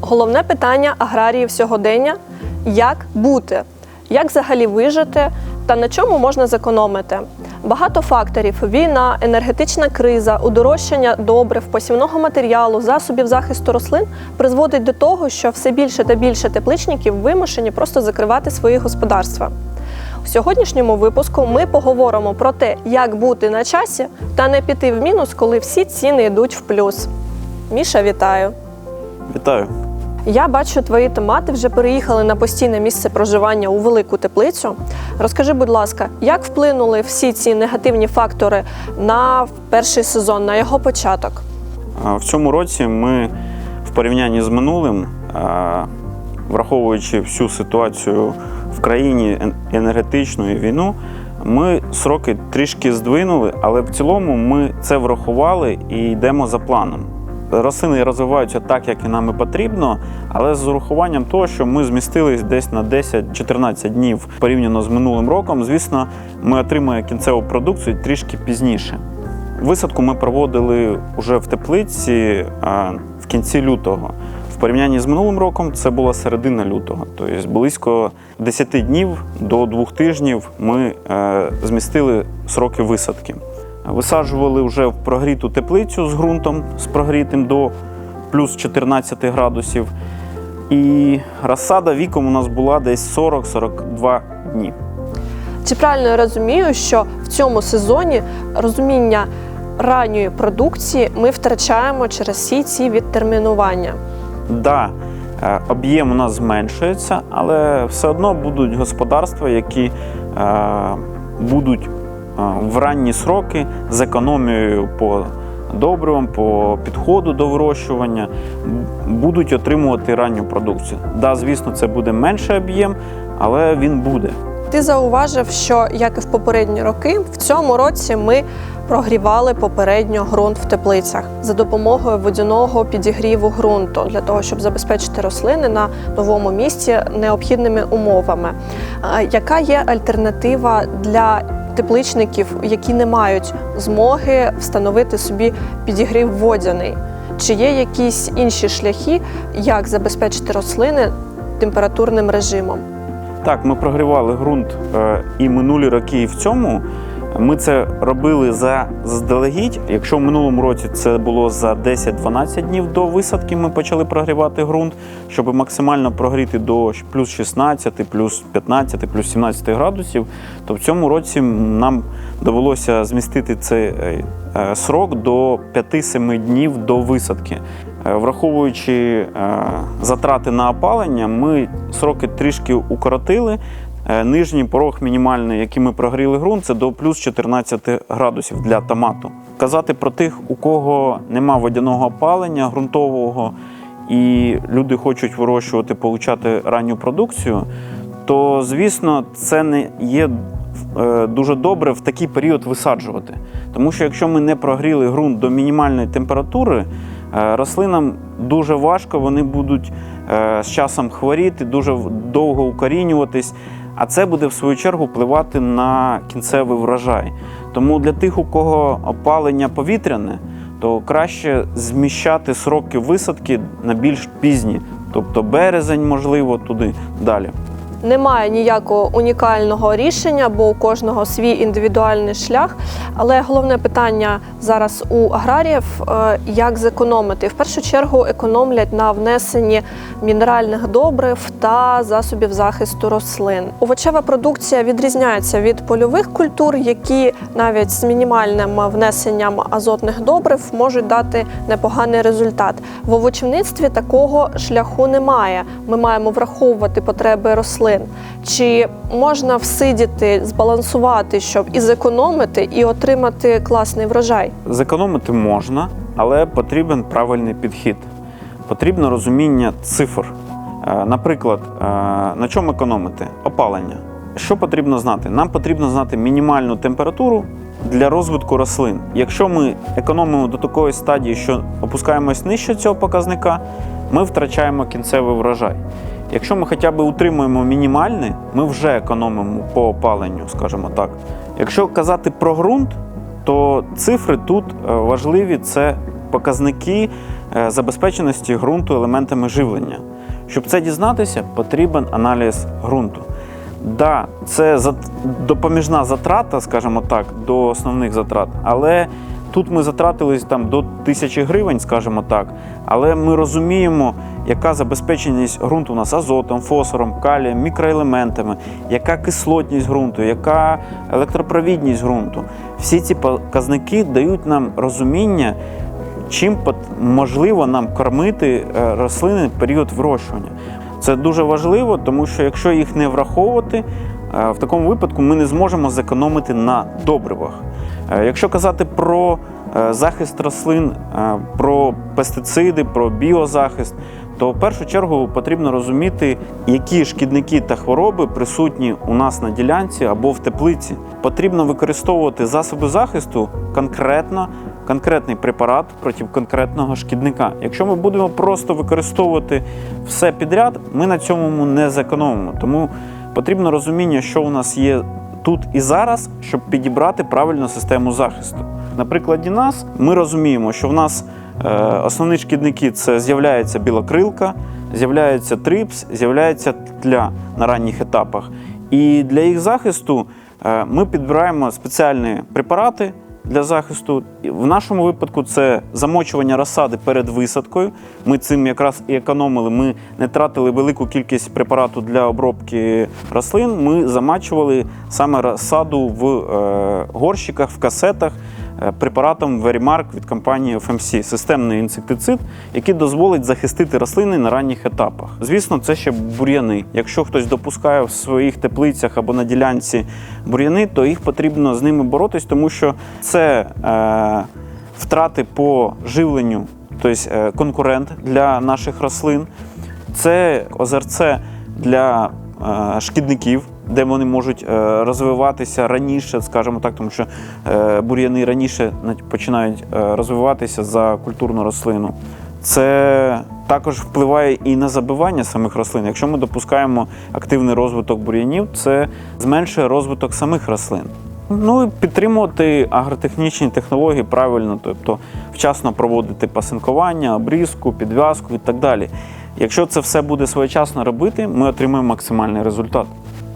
Головне питання аграріїв сьогодення як бути, як взагалі вижити та на чому можна зекономити. Багато факторів: війна, енергетична криза, удорожчання добрив, посівного матеріалу, засобів захисту рослин призводить до того, що все більше та більше тепличників вимушені просто закривати свої господарства. У сьогоднішньому випуску ми поговоримо про те, як бути на часі та не піти в мінус, коли всі ціни йдуть в плюс. Міша, вітаю! Вітаю. Я бачу, твої томати вже переїхали на постійне місце проживання у велику теплицю. Розкажи, будь ласка, як вплинули всі ці негативні фактори на перший сезон, на його початок? В цьому році ми в порівнянні з минулим, враховуючи всю ситуацію в країні ен- енергетичну і війну, ми сроки трішки здвинули, але в цілому ми це врахували і йдемо за планом. Рослини розвиваються так, як і нам і потрібно, але з урахуванням того, що ми змістились десь на 10-14 днів порівняно з минулим роком, звісно, ми отримаємо кінцеву продукцію трішки пізніше. Висадку ми проводили вже в теплиці в кінці лютого. В порівнянні з минулим роком це була середина лютого. Тобто близько 10 днів до 2 тижнів ми е, змістили сроки висадки. Висаджували вже в прогріту теплицю з ґрунтом з прогрітим до плюс 14 градусів. І розсада віком у нас була десь 40-42 дні. Чи правильно я розумію, що в цьому сезоні розуміння ранньої продукції ми втрачаємо через всі ці відтермінування? Да, е, об'єм у нас зменшується, але все одно будуть господарства, які е, будуть в ранні сроки з економією по добривам, по підходу до вирощування, будуть отримувати ранню продукцію. Да, звісно, це буде менший об'єм, але він буде. Ти зауважив, що як і в попередні роки, в цьому році ми прогрівали попередньо ґрунт в теплицях за допомогою водяного підігріву ґрунту для того, щоб забезпечити рослини на новому місці необхідними умовами. Яка є альтернатива для тепличників, які не мають змоги встановити собі підігрів водяний? Чи є якісь інші шляхи, як забезпечити рослини температурним режимом? Так, ми прогрівали ґрунт е, і минулі роки, і в цьому. Ми це робили за заздалегідь. Якщо в минулому році це було за 10-12 днів до висадки, ми почали прогрівати ґрунт, щоб максимально прогріти до плюс 16, плюс 15, плюс 17 градусів, то в цьому році нам довелося змістити цей е, е, срок до 5-7 днів до висадки. Е, Враховуючи затрати на опалення, ми сроки трішки укоротили. Е, Нижній порог мінімальний, який ми прогріли ґрунт, це до плюс 14 градусів для томату. Казати про тих, у кого нема водяного опалення ґрунтового, і люди хочуть вирощувати, получати ранню продукцію, то звісно це не є е, дуже добре в такий період висаджувати. Тому що якщо ми не прогріли ґрунт до мінімальної температури, е, рослинам дуже важко, вони будуть з часом хворіти, дуже довго укорінюватись. А це буде в свою чергу впливати на кінцевий врожай. Тому для тих, у кого опалення повітряне, то краще зміщати сроки висадки на більш пізні, тобто березень, можливо, туди далі. Немає ніякого унікального рішення, бо у кожного свій індивідуальний шлях. Але головне питання зараз у аграріїв е, як зекономити. В першу чергу економлять на внесенні мінеральних добрив та засобів захисту рослин. Овочева продукція відрізняється від польових культур, які навіть з мінімальним внесенням азотних добрив можуть дати непоганий результат. В овочівництві такого шляху немає. Ми маємо враховувати потреби рослин. Чи можна всидіти, збалансувати, щоб і зекономити, і отримати класний врожай? Зекономити можна, але потрібен правильний підхід. Потрібно розуміння цифр. Е, Наприклад, е, на чому економити? Опалення. Що потрібно знати? Нам потрібно знати мінімальну температуру для розвитку рослин. Якщо ми економимо до такої стадії, що опускаємось нижче цього показника, ми втрачаємо кінцевий врожай. Якщо ми хоча б утримуємо мінімальний, ми вже економимо по опаленню, скажімо так. Якщо казати про ґрунт, то цифри тут е, важливі це показники е, забезпеченості ґрунту елементами живлення. Щоб це дізнатися, потрібен аналіз ґрунту. Да, це допоміжна затрата, скажімо так, до основних затрат, але тут ми затратились там до тисячі гривень, скажімо так. Але ми розуміємо, яка забезпеченість ґрунту у нас азотом, фосфором, калієм, мікроелементами, яка кислотність ґрунту, яка електропровідність ґрунту. Всі ці показники дають нам розуміння, чим можливо нам кормити е, рослини в період вирощування. Це дуже важливо, тому що якщо їх не враховувати, е, в такому випадку ми не зможемо зекономити на добривах. Е, Якщо казати про захист рослин, про пестициди, про біозахист, то в першу чергу потрібно розуміти, які шкідники та хвороби присутні у нас на ділянці або в теплиці. Потрібно використовувати засоби захисту конкретно, конкретний препарат проти конкретного шкідника. Якщо ми будемо просто використовувати все підряд, ми на цьому не зекономимо. Тому потрібно розуміння, що у нас є тут і зараз, щоб підібрати правильну систему захисту. На прикладі нас ми розуміємо, що в нас основні шкідники це з'являється білокрилка, з'являється трипс, з'являється тля на ранніх етапах. І для їх захисту е, ми підбираємо спеціальні препарати для захисту. В нашому випадку це замочування розсади перед висадкою. Ми цим якраз і економили. Ми не тратили велику кількість препарату для обробки рослин. Ми замачували саме розсаду в е, горщиках, в касетах е, препаратом Verimark від компанії FMC, системний інсектицид, який дозволить захистити рослини на ранніх етапах. Звісно, це ще бур'яни. Якщо хтось допускає в своїх теплицях або на ділянці бур'яни, то їх потрібно з ними боротись, тому що це е, втрати по живленню, тобто е, конкурент для наших рослин. Це озерце для е, шкідників, де вони можуть е, розвиватися раніше, скажімо так, тому що е, бур'яни раніше починають е, розвиватися за культурну рослину. Це також впливає і на забивання самих рослин. Якщо ми допускаємо активний розвиток бур'янів, це зменшує розвиток самих рослин. Ну і підтримувати агротехнічні технології правильно, тобто вчасно проводити пасинкування, обрізку, підв'язку і так далі. Якщо це все буде своєчасно робити, ми отримаємо максимальний результат.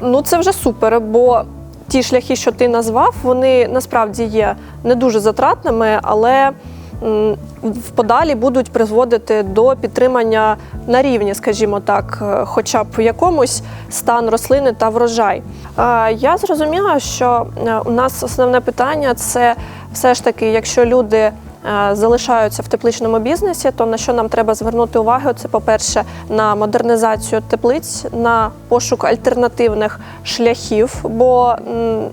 Ну це вже супер, бо ті шляхи, що ти назвав, вони насправді є не дуже затратними, але в подалі будуть призводити до підтримання на рівні, скажімо так, е, хоча б в якомусь стан рослини та врожай. Я зрозуміла, що е, у нас основне питання це все ж таки, якщо люди залишаються в тепличному бізнесі, то на що нам треба звернути увагу? Це, по-перше, на модернізацію теплиць, на пошук альтернативних шляхів. Бо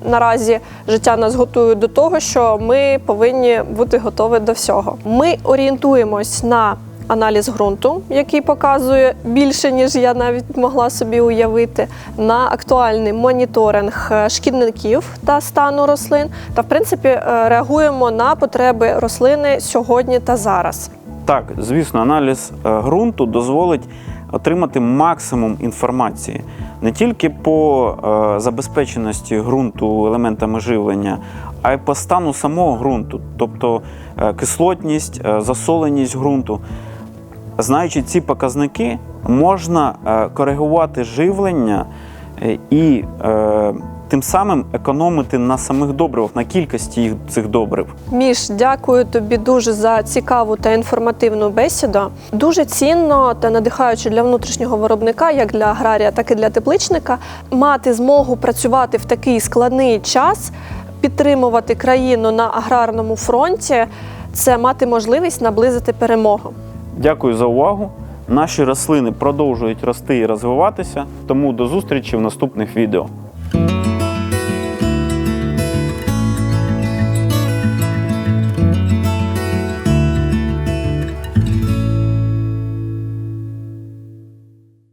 наразі життя нас готує до того, що ми повинні бути готові до всього. Ми орієнтуємось на аналіз ґрунту, який показує більше, ніж я навіть могла собі уявити, на актуальний моніторинг е, шкідників та стану рослин, та в принципі е, реагуємо на потреби рослини сьогодні та зараз. Так, звісно, аналіз е, ґрунту дозволить отримати максимум інформації не тільки по забезпеченості ґрунту елементами живлення, а й по стану самого ґрунту, тобто кислотність, засоленість ґрунту. Знаючи ці показники, можна е, коригувати живлення е, і е, тим самим економити на самих добривах, на кількості їх цих добрив. Міш, дякую тобі дуже за цікаву та інформативну бесіду. Дуже цінно та надихаюче для внутрішнього виробника, як для аграрія, так і для тепличника, мати змогу працювати в такий складний час, підтримувати країну на аграрному фронті. Це мати можливість наблизити перемогу. Дякую за увагу. Наші рослини продовжують рости і розвиватися, тому до зустрічі в наступних відео.